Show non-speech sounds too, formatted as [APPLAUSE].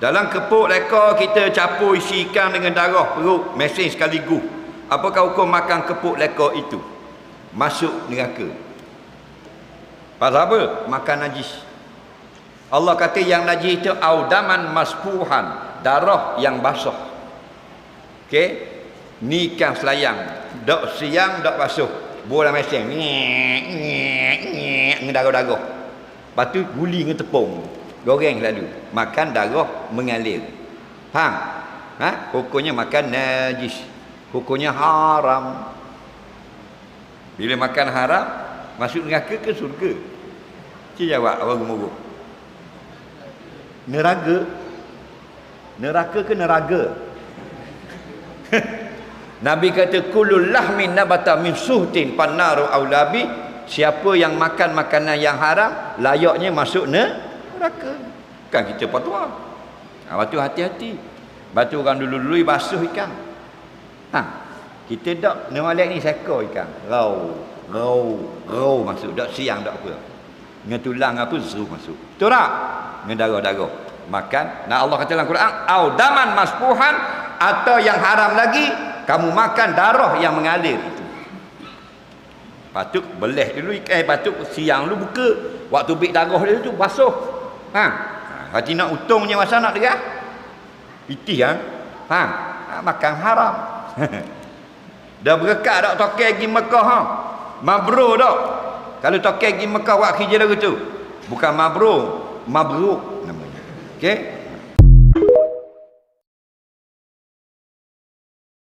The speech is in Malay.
Dalam kepuk lekor kita capur isi ikan dengan darah perut mesin sekaligus. Apakah hukum makan kepuk lekor itu? Masuk neraka. Pasal apa? Makan najis. Allah kata yang najis itu audaman maspuhan, darah yang basah. Okey? Ni ikan selayang. Dok siang, dok basuh. Bola mesin. Darah-darah. Lepas tu guli dengan tepung. Goreng lalu. Makan darah mengalir. Faham? Ha? Hukumnya makan najis. Hukumnya haram. Bila makan haram, masuk neraka ke surga? Cik jawab orang gemuruk. Neraga. Neraka ke neraga? [LAUGHS] Nabi kata kullu lahmin nabata min suhtin pannaru aulabi siapa yang makan makanan yang haram layaknya masuk neraka. Kan kita patwa. Ha, batu hati-hati. Batu orang dulu-dulu basuh ikan. Ha. Kita dak ni malik ni seko ikan. Rau, rau, rau masuk dak siang dak apa. Dengan tulang apa seru masuk. Betul tak? Dengan darah-darah. Makan. Nah Allah kata dalam Quran, "Au daman maspuhan" atau yang haram lagi kamu makan darah yang mengalir itu. Patut beleh dulu ikan eh, patut siang lu buka. Waktu bik darah dia tu basuh. Ha. Hati nak utungnya masa nak dia. Pitih kan? Ha. ha. Makan haram. [LAUGHS] Dah berkat dak tokai pergi Mekah ha. Mabrur dak. Kalau tokai pergi Mekah buat kerja lagu tu. Bukan mabrur, mabruk namanya. Okey?